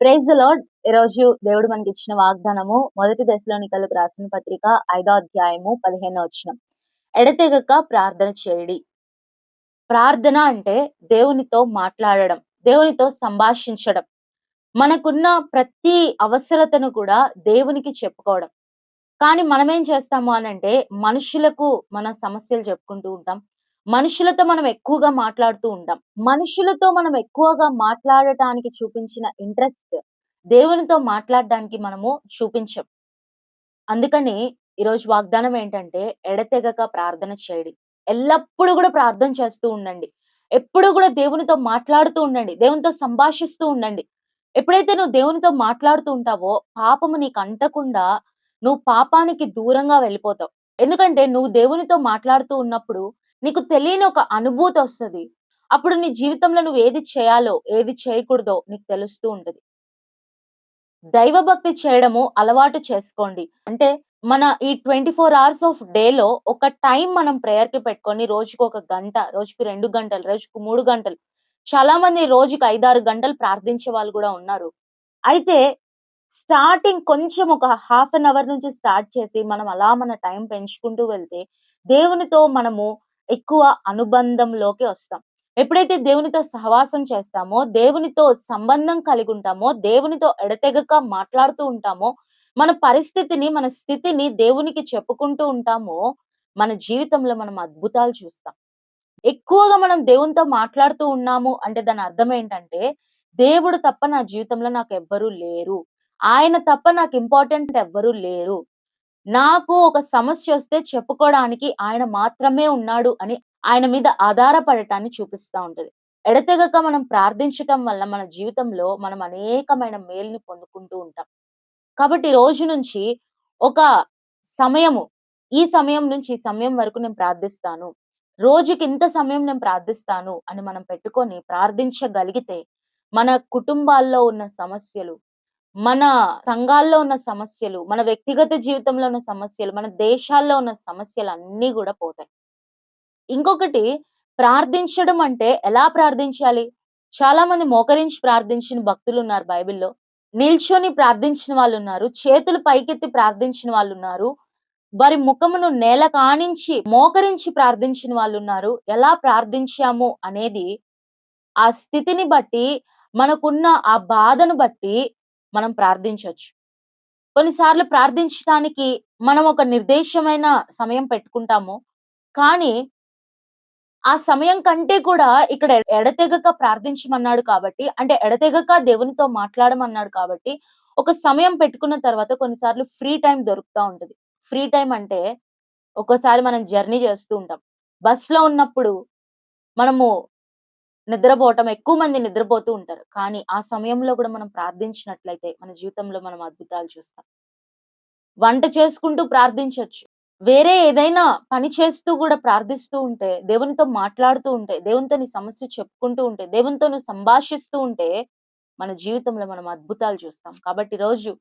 Praise the lord ఈరోజు దేవుడు మనకి ఇచ్చిన వాగ్దానము మొదటి దశలోనికలకు రాసిన పత్రిక ఐదో అధ్యాయము పదిహేనో వచనం. ఎడతెగక ప్రార్థన చేయడి. ప్రార్థన అంటే దేవునితో మాట్లాడడం దేవునితో సంభాషించడం. మనకున్న ప్రతి అవసరతను కూడా దేవునికి చెప్పుకోవడం. కానీ మనం ఏం చేస్తాము అనంటే మనుషులకు మన సమస్యలు చెప్పుకుంటూ ఉంటాం. మనుషులతో మనం ఎక్కువగా మాట్లాడుతూ ఉంటాం. మనుషులతో మనం ఎక్కువగా మాట్లాడటానికి చూపించిన ఇంట్రెస్ట్ దేవునితో మాట్లాడడానికి మనము చూపించం. అందుకని ఈరోజు వాగ్దానం ఏంటంటే ఎడతెగక ప్రార్థన చేయడి. ఎల్లప్పుడూ కూడా ప్రార్థన చేస్తూ ఉండండి. ఎప్పుడు కూడా దేవునితో మాట్లాడుతూ ఉండండి. దేవునితో సంభాషిస్తూ ఉండండి. ఎప్పుడైతే నువ్వు దేవునితో మాట్లాడుతూ ఉంటావో పాపము నీకు అంటకుండా నువ్వు పాపానికి దూరంగా వెళ్ళిపోతావు. ఎందుకంటే నువ్వు దేవునితో మాట్లాడుతూ ఉన్నప్పుడు నీకు తెలియని ఒక అనుభూతి వస్తది. అప్పుడు నీ జీవితంలో నువ్వు ఏది చేయాలో, ఏది చేయకూడదో నీకు తెలుస్తూ ఉంటుంది దైవభక్తి చేయడము అలవాటు చేసుకోండి. అంటే మన ఈ ట్వంటీ ఫోర్ అవర్స్ ఆఫ్ డేలో ఒక టైం మనం ప్రేయర్‌కి పెట్టుకొని రోజుకు ఒక గంట, రోజుకి రెండు గంటలు, రోజుకు మూడు గంటలు చాలా మంది రోజుకి ఐదారు గంటలు ప్రార్థించే వాళ్ళు కూడా ఉన్నారు. అయితే స్టార్టింగ్ కొంచెం ఒక హాఫ్ అన్ అవర్ నుంచి స్టార్ట్ చేసి మనం అలా మన టైం పెంచుకుంటూ వెళ్తే దేవునితో మనము ఎక్కువ అనుబంధంలోకి వస్తాం. ఎప్పుడైతే దేవునితో సహవాసం చేస్తామో, దేవునితో సంబంధం కలిగి ఉంటామో, దేవునితో ఎడతెగక మాట్లాడుతూ ఉంటామో, మన పరిస్థితిని, మన స్థితిని దేవునికి చెప్పుకుంటూ ఉంటామో, మన జీవితంలో మనం అద్భుతాలు చూస్తాం. ఎక్కువగా మనం దేవునితో మాట్లాడుతూ ఉన్నాము అంటే దాని అర్థం ఏంటంటే, దేవుడు తప్ప నా జీవితంలో నాకు ఎవ్వరు లేరు. ఆయన తప్ప నాకు ఇంపార్టెంట్ ఎవ్వరూ లేరు. నాకు ఒక సమస్య వస్తే చెప్పుకోవడానికి ఆయన మాత్రమే ఉన్నాడు అని ఆయన మీద ఆధారపడటాన్ని చూపిస్తా ఉంటుంది ఎడతెగక మనం ప్రార్థించటం వల్ల మన జీవితంలో మనం అనేకమైన మేల్ని పొందుకుంటూ ఉంటాం. కాబట్టి రోజు నుంచి ఒక సమయము, ఈ సమయం నుంచి ఈ సమయం వరకు నేను ప్రార్థిస్తాను. రోజుకి ఇంత సమయం నేను ప్రార్థిస్తాను అని మనం పెట్టుకొని ప్రార్థించగలిగితే మన కుటుంబాల్లో ఉన్న సమస్యలు మన సంఘాల్లో ఉన్న సమస్యలు, మన వ్యక్తిగత జీవితంలో ఉన్న సమస్యలు, మన దేశాల్లో ఉన్న సమస్యలు అన్నీ కూడా పోతాయి. ఇంకొకటి ప్రార్థించడం అంటే ఎలా ప్రార్థించాలి? చాలా మంది మోకరించి ప్రార్థించిన భక్తులు ఉన్నారు బైబిల్‌లో. నిల్చొని ప్రార్థించిన వాళ్ళు ఉన్నారు చేతులు పైకెత్తి ప్రార్థించిన వాళ్ళు ఉన్నారు వారి ముఖమును నేల కానించి మోకరించి ప్రార్థించిన వాళ్ళు ఉన్నారు ఎలా ప్రార్థించాము అనేది ఆ స్థితిని బట్టి, మనకున్న ఆ బాధను బట్టి మనం ప్రార్థించవచ్చు కొన్నిసార్లు ప్రార్థించడానికి మనం ఒక నిర్దేశమైన సమయం పెట్టుకుంటాము. కానీ ఆ సమయం కంటే కూడా ఇక్కడ ఎడతెగక ప్రార్థించమన్నాడు కాబట్టి, అంటే ఎడతెగక దేవునితో మాట్లాడమన్నాడు కాబట్టి, ఒక సమయం పెట్టుకున్న తర్వాత కొన్నిసార్లు ఫ్రీ టైం దొరుకుతూ ఉంటుంది ఫ్రీ టైం అంటే ఒక్కోసారి మనం జర్నీ చేస్తూ ఉంటాం. బస్‌లో ఉన్నప్పుడు మనము నిద్రపోవటం ఎక్కువ మంది నిద్రపోతూ ఉంటారు. కానీ ఆ సమయంలో కూడా మనం ప్రార్థించినట్లయితే మన జీవితంలో మనం అద్భుతాలు చూస్తాం. వంట చేసుకుంటూ ప్రార్థించవచ్చు వేరే ఏదైనా పని చేస్తూ కూడా ప్రార్థిస్తూ ఉంటే, దేవునితో మాట్లాడుతూ ఉంటే, దేవునితో నీ సమస్య చెప్పుకుంటూ ఉంటే, దేవునితో నువ్వు సంభాషిస్తూ ఉంటే, మన జీవితంలో మనం అద్భుతాలు చూస్తాం. కాబట్టి రోజు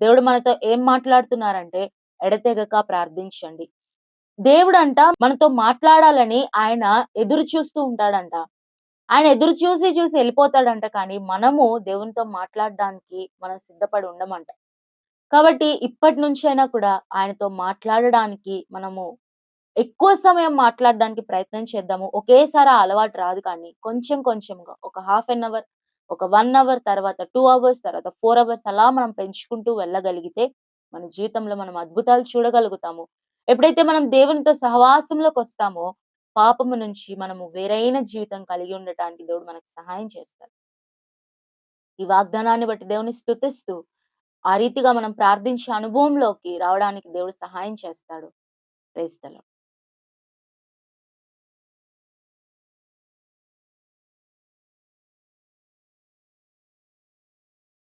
దేవుడు మనతో ఏం మాట్లాడుతున్నారంటే, ఎడతెగక ప్రార్థించండి. దేవుడంట మనతో మాట్లాడాలని ఆయన ఎదురు చూస్తూ ఉంటాడంట. ఆయన ఎదురు చూసి చూసి వెళ్ళిపోతాడంట కానీ మనము దేవునితో మాట్లాడడానికి మనం సిద్ధపడి ఉండమంట. కాబట్టి ఇప్పటి నుంచైనా కూడా ఆయనతో మాట్లాడడానికి మనము ఎక్కువ సమయం మాట్లాడడానికి ప్రయత్నం చేద్దాము. ఒకేసారి అలవాటు రాదు కానీ కొంచెం కొంచెంగా ఒక హాఫ్ అన్ అవర్, ఒక వన్ అవర్ తర్వాత టూ అవర్స్ తర్వాత ఫోర్ అవర్స్ అలా మనం పెంచుకుంటూ వెళ్ళగలిగితే మన జీవితంలో మనం అద్భుతాలు చూడగలుగుతాము. ఎప్పుడైతే మనం దేవునితో సహవాసంలోకి వస్తామో పాపము నుంచి మనము వేరైన జీవితం కలిగి ఉండటానికి దేవుడు మనకు సహాయం చేస్తాడు. ఈ వాగ్దానాన్ని బట్టి దేవుని స్తుతిస్తూ, ఆ రీతిగా మనం ప్రార్థించే అనుభవంలోకి రావడానికి దేవుడు సహాయం చేస్తాడు. ప్రైజ్